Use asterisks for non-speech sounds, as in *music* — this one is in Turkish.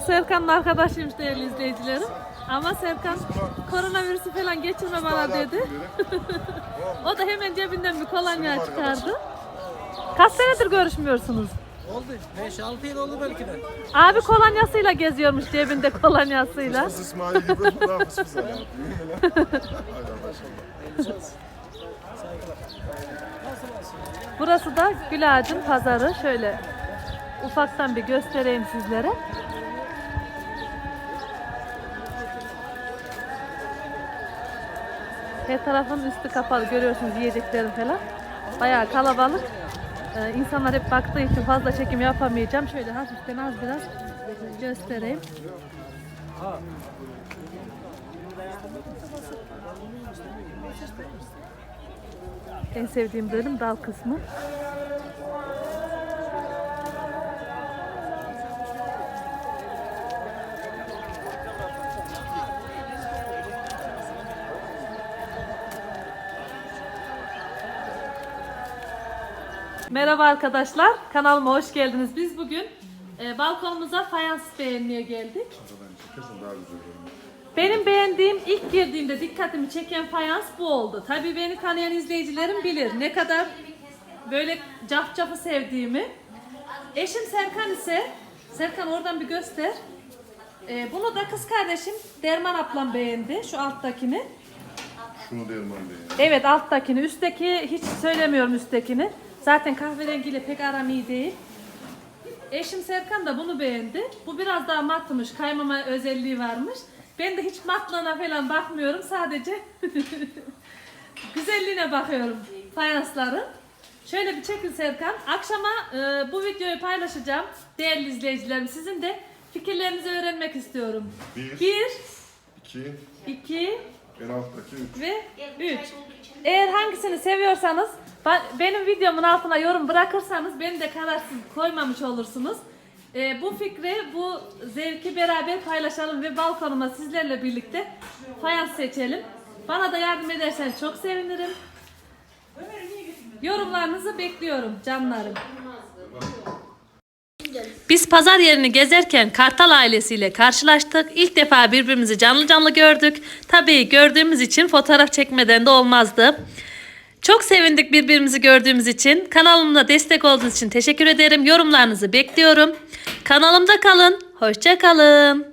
Serkan'ın arkadaşıymış değerli izleyicilerim. Ama Serkan koronavirüsü falan geçirme bana dedi. *laughs* o da hemen cebinden bir kolonya çıkardı. Kaç senedir görüşmüyorsunuz? Oldu. 5-6 yıl oldu belki de. Abi kolonyasıyla geziyormuş cebinde kolonyasıyla. İsmail gibi? Aynen maşallah. Burası da Gül Ağacın pazarı. Şöyle ufaktan bir göstereyim sizlere. Her tarafın üstü kapalı görüyorsunuz yiyecekleri falan. Bayağı kalabalık. Ee, insanlar hep baktığı için fazla çekim yapamayacağım. Şöyle hafiften az biraz göstereyim. En sevdiğim bölüm dal kısmı. Merhaba arkadaşlar, kanalıma hoş geldiniz. Biz bugün e, balkonumuza fayans beğenmeye geldik. Benim beğendiğim ilk girdiğimde dikkatimi çeken fayans bu oldu. Tabii beni tanıyan izleyicilerim bilir ne kadar böyle cafcafı sevdiğimi. Eşim Serkan ise, Serkan oradan bir göster. Ee, bunu da kız kardeşim Derman ablam beğendi, şu alttakini. Şunu derman diye. Evet alttakini, üstteki hiç söylemiyorum üsttekini. Zaten kahverengiyle pek aram iyi değil. Eşim Serkan da bunu beğendi. Bu biraz daha matmış, kaymama özelliği varmış. Ben de hiç matlığına falan bakmıyorum. Sadece *laughs* güzelliğine bakıyorum fayansların. Şöyle bir çekin Serkan. Akşama e, bu videoyu paylaşacağım. Değerli izleyicilerim sizin de fikirlerinizi öğrenmek istiyorum. Bir. Bir, İki, iki en alttaki üç. ve üç. Eğer hangisini seviyorsanız ba- benim videomun altına yorum bırakırsanız beni de kararsız koymamış olursunuz. Ee, bu fikri, bu zevki beraber paylaşalım ve balkonuma sizlerle birlikte fayans seçelim. Bana da yardım ederseniz çok sevinirim. Yorumlarınızı bekliyorum canlarım. Biz pazar yerini gezerken Kartal ailesiyle karşılaştık. İlk defa birbirimizi canlı canlı gördük. Tabii gördüğümüz için fotoğraf çekmeden de olmazdı. Çok sevindik birbirimizi gördüğümüz için. Kanalımda destek olduğunuz için teşekkür ederim. Yorumlarınızı bekliyorum. Kanalımda kalın. Hoşça kalın.